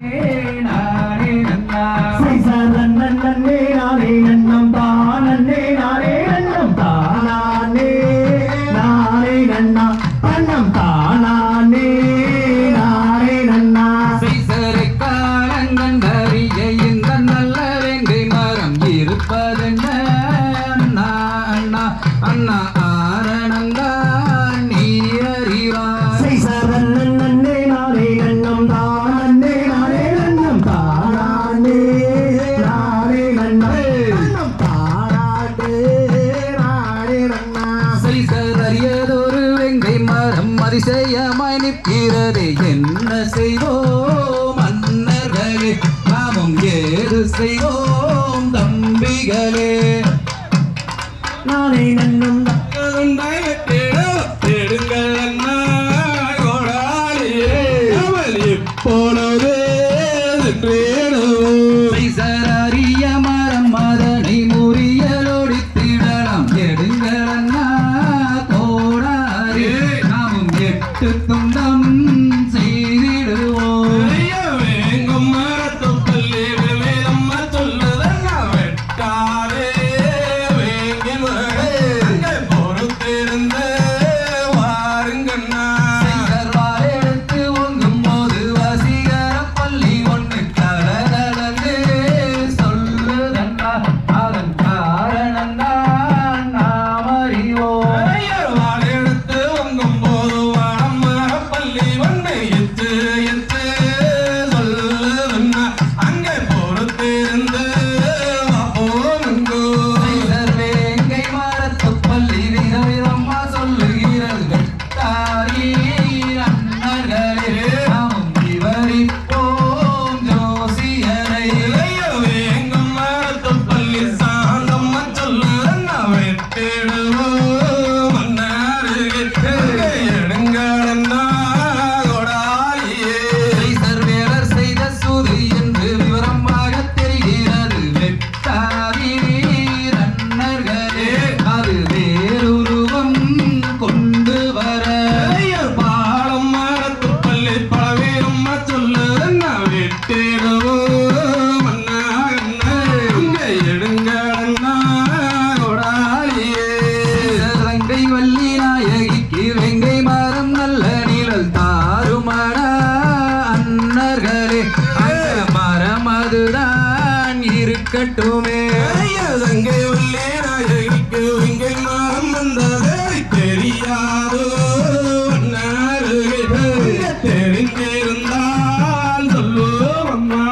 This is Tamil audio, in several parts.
நானே நன்னா அதிசயமாய் நிற்கிறது என்ன செய்வோம் மன்னர்களே நாமும் ஏது செய்வோம் 噔噔噔 இருக்கட்டுமே தங்கை உள்ளே நாயகிக்கு இங்கே மரம் வந்ததே. தெரியாதோ தெரிந்திருந்தால் சொல்லுவோம் அம்மா.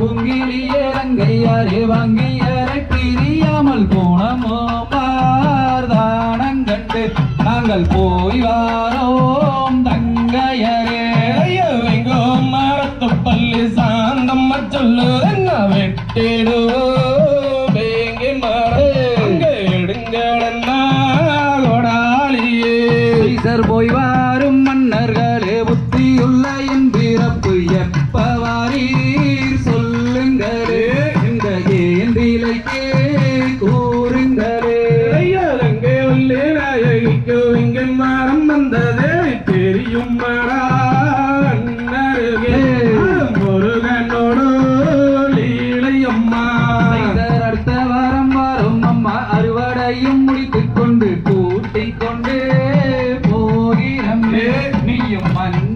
புங்கிலியே ரங்கையாரே வங்கியரை பிரியாமல் போனமோ பார்தானங்கண்டு நாங்கள் போய் வாரோம் தங்கையரே. எங்கோ மரத்து பள்ளி சாந்தம்மா சொல்லு என்ன வெட்டிடுவோ வேங்கி மரம் அங்கே எடுங்களா கொடாலியே சீசர் போய் வாரும் மன்னர்களே புத்தியுள்ள என் பிறப்பு எப்ப வாரீர் சொல்லுங்களே இந்த ஏந்திலைக்கே கூறுங்களே. ஐயோ எங்கே உள்ளே நாயகிக்கு இங்கே மரம் வந்ததே தெரியும் லீலையம்மா அடுத்த வாரம் வரும் அம்மா அறுவடையும் முடித்துக் கொண்டு கூட்டிக் கொண்டு போகிறமே. நீயும் மன்